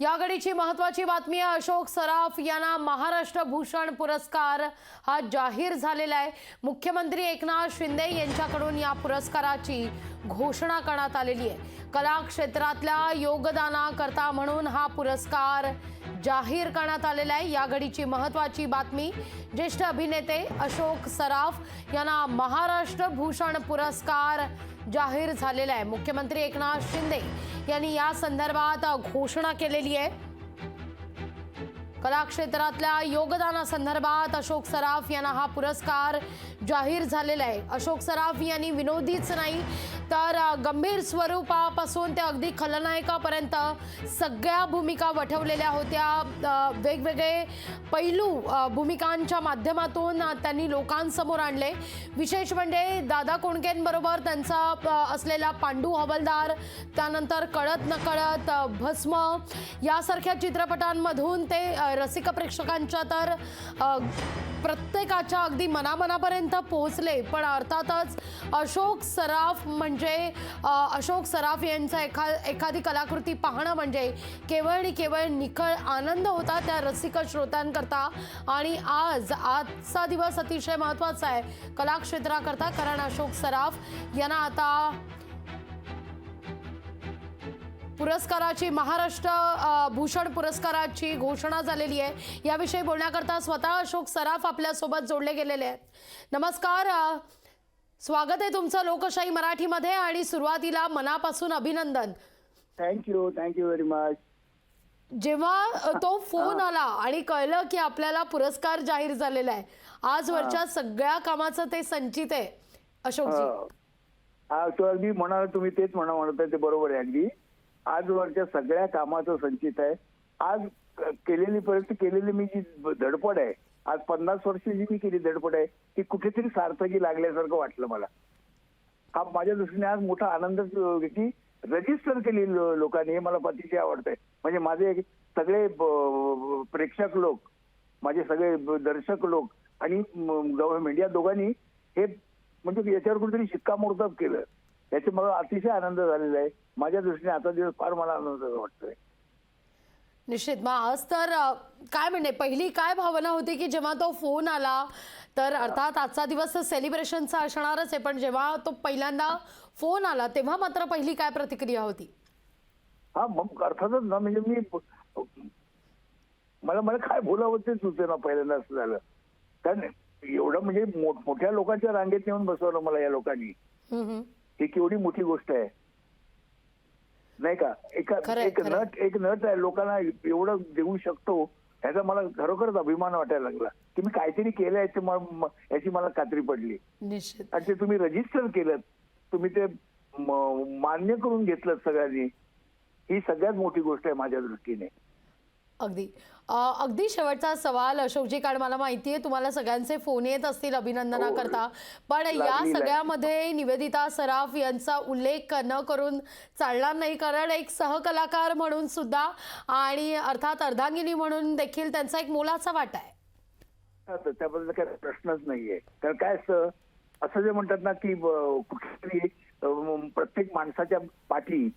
या घडीची महत्वाची बातमी आहे अशोक सराफ यांना महाराष्ट्र भूषण पुरस्कार हा जाहीर झालेला आहे. मुख्यमंत्री एकनाथ शिंदे यांच्याकडून या पुरस्काराची घोषणा करण्यात आलेली आहे. कला क्षेत्रातल्या योगदानाकरता म्हणून हा पुरस्कार जाहीर करण्यात आलेला आहे. या घडीची महत्त्वाची बातमी ज्येष्ठ अभिनेते अशोक सराफ यांना महाराष्ट्र भूषण पुरस्कार जाहीर झालेला आहे. मुख्यमंत्री एकनाथ शिंदे यांनी या संदर्भात घोषणा केलेली आहे. कला क्षेत्रातल्या योगदानासंदर्भात अशोक सराफ यांना हा पुरस्कार जाहीर झालेला आहे. अशोक सराफ यांनी विनोदीच नाही तर गंभीर स्वरूपापासून ते अगदी खलनायकापर्यंत सगळ्या भूमिका वठवलेल्या होत्या. वेगवेगळे पैलू भूमिकांच्या माध्यमातून त्यांनी लोकांसमोर आणले. विशेष म्हणजे दादा कोणकेंबरोबर त्यांचा असलेला पांडू हवलदार त्यानंतर कळत नकळत भस्म यासारख्या चित्रपटांमधून ते रसिक प्रेक्षकांच्या तर प्रत्येकाच्या अगदी मनामनापर्यंत पोहोचले. पण अर्थातच अशोक सराफ म्हणजे अशोक सराफ यांचा एखा एखादी कलाकृती पाहणं म्हणजे केवळ आणि केवळ निखळ आनंद होता त्या रसिक श्रोत्यांकरता. आणि आज आजचा दिवस अतिशय महत्त्वाचा आहे. कलाक्षेत्राकरता कारण अशोक सराफ यांना आता पुरस्काराची महाराष्ट्र भूषण पुरस्काराची घोषणा झालेली आहे. याविषयी बोलण्याकरता स्वतः अशोक सराफ आपल्यासोबत जोडले गेलेले आहेत. नमस्कार स्वागत आहे तुमचं लोकशाही मराठीमध्ये आणि सुरुवातीला मनापासून अभिनंदन. थँक्यू थँक्यू व्हेरी मच जेव्हा तो फोन आला आणि कळलं की आपल्याला पुरस्कार जाहीर झालेला आहे आजवरच्या सगळ्या कामाचं ते संचित आहे अशोकजी. हा तो अगदी म्हणाल तुम्ही तेच म्हणा म्हणत आहे ते बरोबर आहे अगदी. आजवरच्या सगळ्या कामाचं संचित आहे. आज केलेली पर्यंत केलेली मी जी धडपड आहे आज पन्नास वर्ष जी मी केली धडपड आहे ती कुठेतरी सार्थकी लागल्यासारखं वाटलं मला. हा माझ्या दृष्टीने आज मोठा आनंद की रजिस्टर केली लोकांनी हे मला अतिशय आवडतंय. म्हणजे माझे सगळे ब- प्रेक्षक लोक माझे सगळे दर्शक लोक आणि गव्हर्नमेंट या दोघांनी हे म्हणजे याच्यावर कुठेतरी शिक्कामोर्तब केलं. याचे मला अतिशय आनंद झालेला आहे. माझ्या दृष्टीने आता दिवस फार मला आनंद वाटतोय. निश्चित. मग आज तर काय म्हणणे? पहिली काय भावना होती की जेव्हा तो फोन आला तर अर्थात आजचा दिवस सेलिब्रेशनचा असणारच आहे पण जेव्हा तो पहिल्यांदा फोन आला तेव्हा मात्र पहिली काय प्रतिक्रिया होती? हा मग अर्थातच ना म्हणजे मी मला मला काय बोलावं ते सुचेना पहिल्यांदा असं झालं. कारण एवढं म्हणजे मोठ- मोठ्या लोकांच्या रांगेत नेऊन बसवलं मला या लोकांनी. ही केवढी मोठी गोष्ट आहे. नाही का? एका एक. नट एक नट आहे लोकांना एवढं देऊ शकतो ह्याचा मला खरोखरच अभिमान वाटायला लागला. की मी काहीतरी केलं याची मला खात्री पडली. आणि ते तुम्ही रजिस्टर केलं तुम्ही ते मान्य करून घेतलं सगळ्यांनी. ही सगळ्यात मोठी गोष्ट आहे माझ्या दृष्टीने. अगदी. अगदी शेवटचा सवाल अशोकजी कारण मला माहिती आहे तुम्हाला सगळ्यांचे फोन येत असतील अभिनंदनाकरता. पण या सगळ्यामध्ये निवेदिता सराफ यांचा उल्लेख न करून चालणार नाही कारण एक सहकलाकार म्हणून सुद्धा आणि अर्थात अर्धांगिनी म्हणून देखील त्यांचा एक मोलाचा वाटा आहे. हा, तर त्याबद्दल काही प्रश्नच नाहीये. कारण काय असतं असं जे म्हणतात ना की कुठेतरी प्रत्येक माणसाच्या पाठी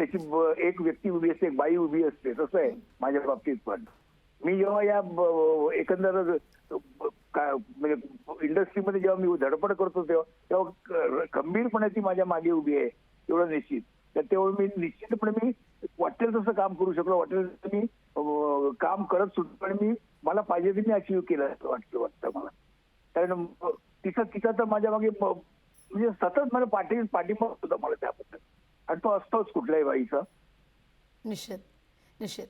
त्याची एक व्यक्ती उभी असते एक बाई उभी असते. तसं आहे माझ्या बाबतीत पण. मी जेव्हा या एकंदर म्हणजे इंडस्ट्रीमध्ये जेव्हा मी धडपड करतो तेव्हा तेव्हा खंबीरपणे ती माझ्या मागे उभी आहे एवढं निश्चित. तर तेवढं मी निश्चितपणे मी वाटेल तसं काम करू शकलो वाटेल तसं मी काम करत सुटतो आणि मी मला पाहिजे ते मी अचीव्ह केलं असं वाटतं वाटतं मला. कारण तिचा तिचा तर माझ्या मागे म्हणजे सतत मला पाठी पाठिंबा होता मला त्याबद्दल. आणि तो असतोच कुठल्याही बाईचा. निश्चित निश्चित.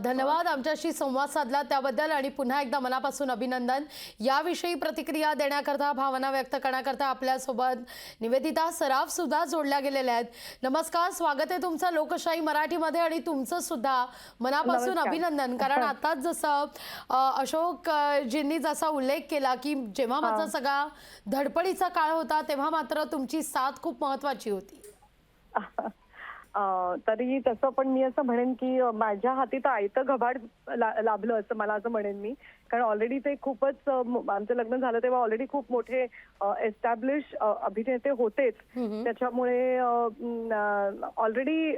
धन्यवाद आमच्याशी संवाद साधला त्याबद्दल आणि पुन्हा एकदा मनापासून अभिनंदन. याविषयी प्रतिक्रिया देण्याकरता भावना व्यक्त करण्याकरता आपल्यासोबत निवेदिता सराफ सुद्धा जोडल्या गेलेल्या आहेत. नमस्कार स्वागत आहे तुमचं लोकशाही मराठीमध्ये आणि तुमचं सुद्धा मनापासून. अभिनंदन. कारण आताच जसं अ, अशोक अ, जींनी जसा उल्लेख केला की जेव्हा माझा सगळा धडपडीचा काळ होता तेव्हा मात्र तुमची साथ खूप महत्वाची होती. तरी तसं पण मी असं म्हणेन की माझ्या हाती तर आयतं घबाड ला- लाभलं असं मला असं म्हणेन मी. कारण ऑलरेडी ते खूपच आमचं लग्न झालं तेव्हा ऑलरेडी खूप मोठे एस्टॅब्लिश अभिनेते होतेच. त्याच्यामुळे ऑलरेडी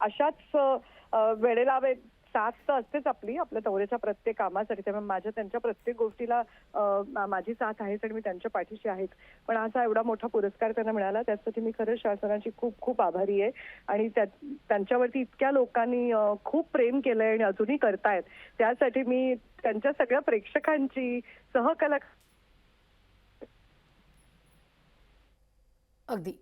अशाच वेळेला साथ तर असतेच आपली आपल्या दौऱ्याच्या प्रत्येक कामासाठी. त्यामुळे माझ्या त्यांच्या प्रत्येक गोष्टीला माझी साथ आहेच आणि मी त्यांच्या पाठीशी आहेच पण असा एवढा मोठा पुरस्कार त्यांना मिळाला त्यासाठी मी खरंच शासनाची खूप खूप आभारी आहे. आणि त्यांच्यावरती इतक्या लोकांनी खूप प्रेम केलंय आणि अजूनही करतायत. त्यासाठी मी त्यांच्या सगळ्या प्रेक्षकांची सहकला अगदी.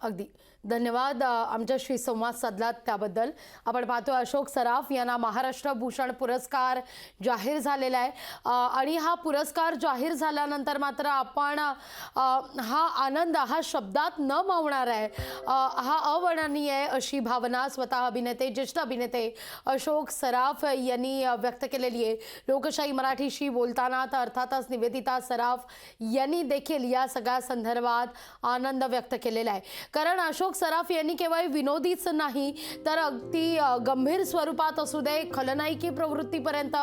अगदी. धन्यवाद आमच्याशी संवाद साधलात त्याबद्दल. आपण पाहतो अशोक सराफ यांना महाराष्ट्र भूषण पुरस्कार जाहीर झालेला आहे. आणि हा पुरस्कार जाहीर झाल्यानंतर मात्र आपण हा आनंद हा शब्दात न मावणार आहे. हा अवर्णनीय आहे अशी भावना स्वतः अभिनेते ज्येष्ठ अभिनेते अशोक सराफ यांनी व्यक्त केलेली आहे. लोकशाही मराठीशी बोलताना तर अर्थातच निवेदिता सराफ यांनी देखील या सगळ्या संदर्भात आनंद व्यक्त केलेला आहे. कारण अशोक सराफ यांनी केवळ विनोदीच नाही तर अगदी गंभीर स्वरूपात असू दे खलनायकी प्रवृत्तीपर्यंत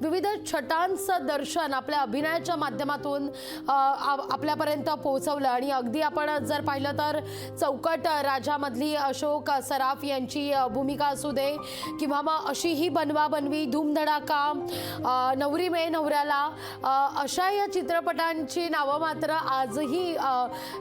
विविध छटांचं दर्शन आपल्या अभिनयाच्या माध्यमातून आपल्यापर्यंत पोहोचवलं. आणि अगदी आपण जर पाहिलं तर चौकट राजामधली अशोक सराफ यांची भूमिका असू दे किंवा मग अशी ही बनवा बनवी धूमधडाका नवरी मे नवऱ्याला अशा या चित्रपटांची नावं मात्र आजही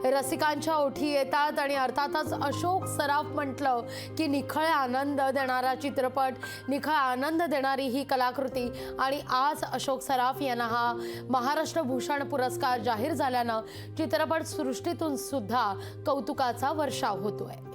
रसिकांच्या ओठी येतात. आणि अर्थातच अशोक सराफ म्हटलं की निखळ आनंद देणारा चित्रपट निखळ आनंद देणारी ही कलाकृती आणि आज अशोक सराफ यांना हा महाराष्ट्र भूषण पुरस्कार जाहीर झाल्यानं चित्रपट सृष्टीतून सुद्धा कौतुकाचा वर्षाव होतोय.